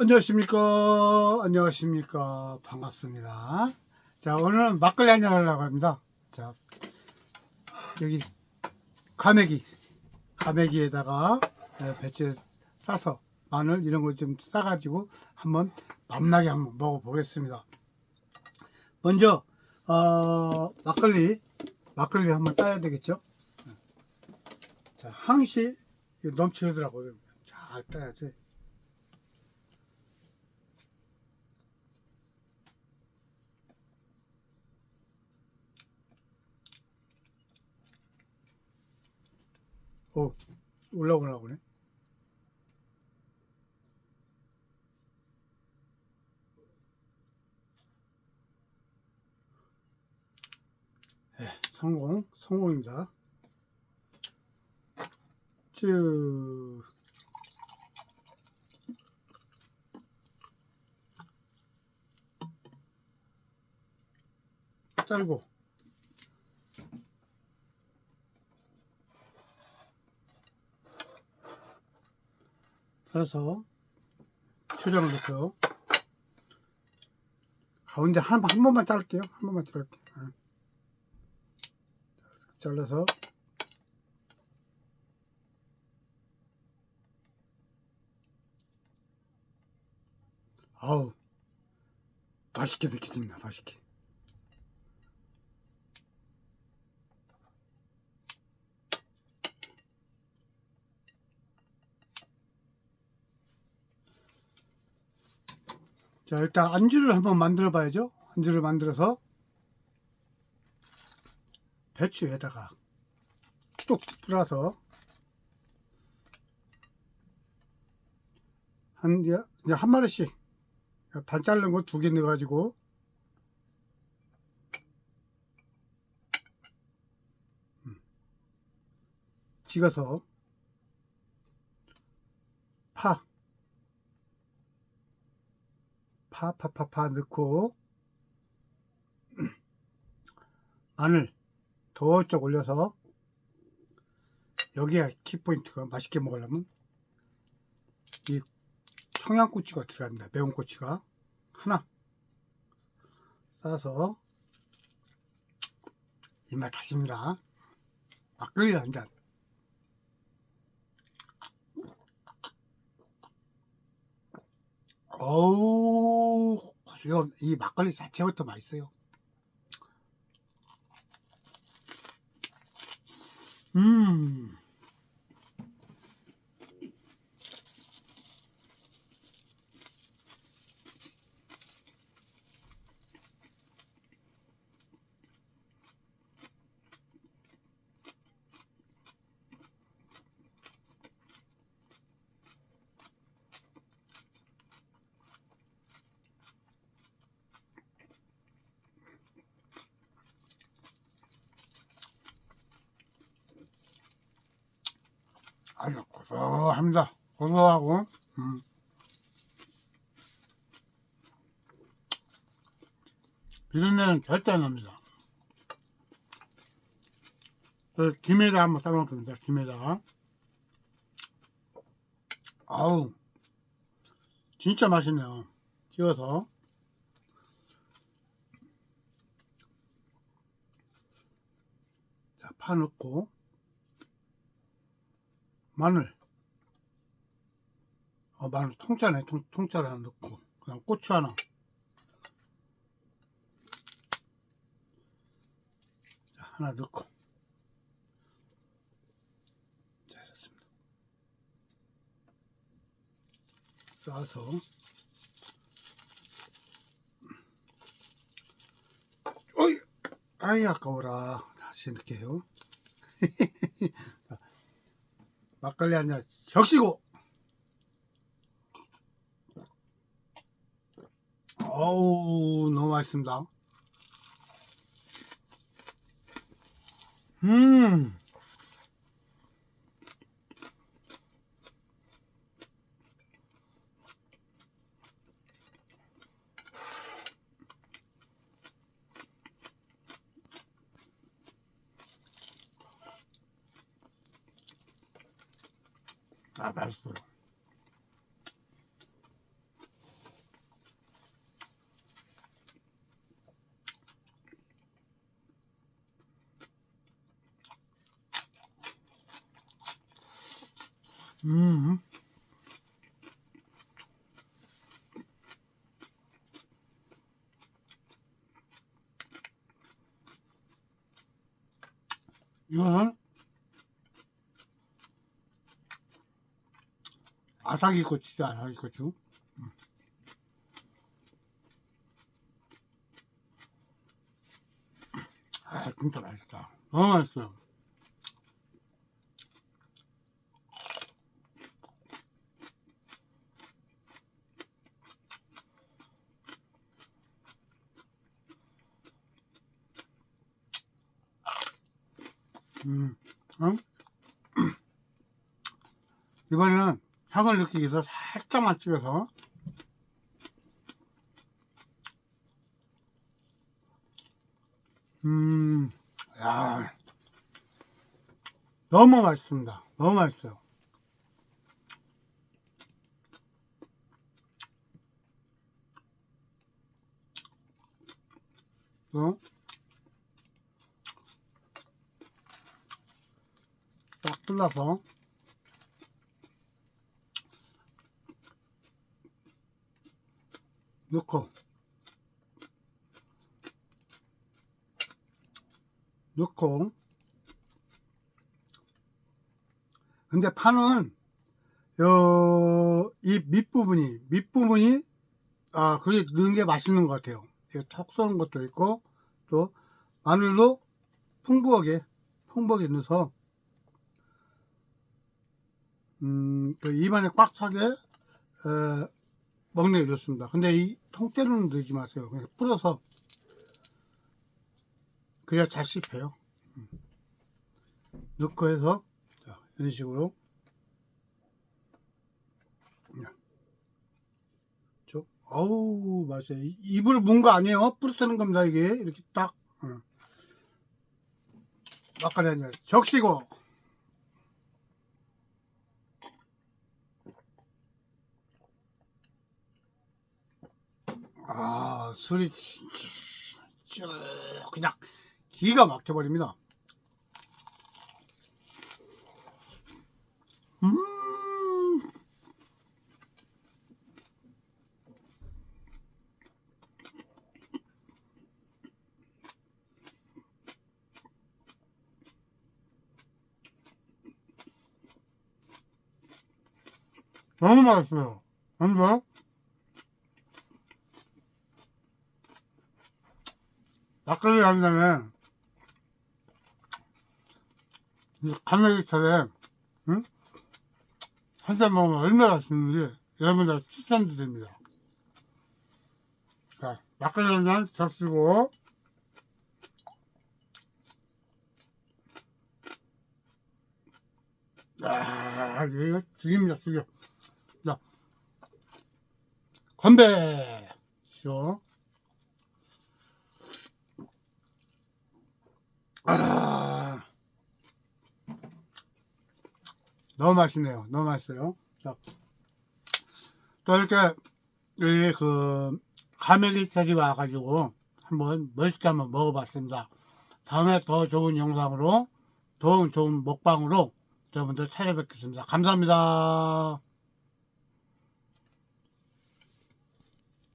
안녕하십니까. 안녕하십니까. 반갑습니다. 자, 오늘은 막걸리 한잔 하려고 합니다. 자, 여기 가메기, 가메기에다가 에, 배추 싸서 마늘 이런 거 좀 싸가지고 한번 맛나게 한번 먹어보겠습니다. 먼저, 어, 막걸리, 막걸리 한번 따야 되겠죠? 자, 항시 넘치더라고요. 잘 따야지. 오, 올라오려고 그래. 예, 성공, 성공입니다. 쭉. 짧고. 그래서 초장을 넣고요. 가운데 한, 한 번만 자를게요. 한 번만 자를게요. 예. 잘라서 아우 맛있게 넣겠습니다. 맛있게. 자 일단 안주를 한번 만들어 봐야죠. 안주를 만들어서 배추에다가 뚝 뿌려서 한 이제 한 마리씩 반 자른 거 두 개 넣어가지고 음. 찍어서 파 파, 파, 파, 파 넣고 마늘 도쪽 올려서 여기에 키포인트가 맛있게 먹으려면 이 청양고추가 들어갑니다. 매운 고추가 하나 싸서 입맛 다십니다. 막걸리 한 잔. 어우, 이거 이 막걸리 자체부터 맛있어요. 음. 아주 고소합니다. 고소하고, 음. 비린내는 절대 안 납니다. 그 김에다 한번 싸먹습니다. 김에다. 아우, 진짜 맛있네요. 찍어서. 자, 파 넣고. 마늘. 어, 마늘 통짜네. 통, 통짜를 하나 넣고. 그 다음 고추 하나. 자, 하나 넣고. 자 이렇습니다. 싸서. 어이! 아이 아까워라. 다시 넣을게요 막걸리 한 잔 적시고. 어우 너무 맛있습니다. 음 아 맛있어 음. 이것은 아삭이 고추지 아삭이 고추. 음. 아 진짜 맛있다. 너무 맛있어요. 음, 응? 이번에는 향을 느끼기 위해서 살짝만 찍어서 음, 야, 너무 맛있습니다. 너무 맛있어요. 어? 딱 끝나서 넣고. 넣고. 근데 파는 요, 이 밑부분이 밑부분이 아 그게 넣은 게 맛있는 것 같아요. 이게 톡 쏘는 것도 있고 또 마늘도 풍부하게 풍부하게 넣어서. 음, 그 입안에 꽉 차게 에, 먹는 게 좋습니다. 근데 이 통째로는 넣지 마세요. 그냥 뿌려서 그래야 잘 씹혀요. 음. 넣고 해서 자, 이런 식으로 저, 어우 맛있어요. 이- 입을 문거 아니에요? 뿌려쓰는 겁니다 이게 이렇게 딱 어. 막걸리 한잔 적시고 아, 술이 진짜 쭉 그냥 기가 막혀버립니다. 음, 너무 맛있어요. 안 좋아요? 막걸리 한 잔에 감자기차에 응? 한잔 먹으면 얼마나 맛있는지 여러분들 추천드립니다. 자, 막걸리 한잔 적시고 아, 이거 죽입니다, 죽여. 자, 건배! 쇼. 아, 너무 맛있네요. 너무 맛있어요. 자, 또 이렇게 이그 가메기살이 와가지고 한번 멋있게 한번 먹어봤습니다. 다음에 더 좋은 영상으로 더 좋은 먹방으로 여러분들 찾아뵙겠습니다. 감사합니다.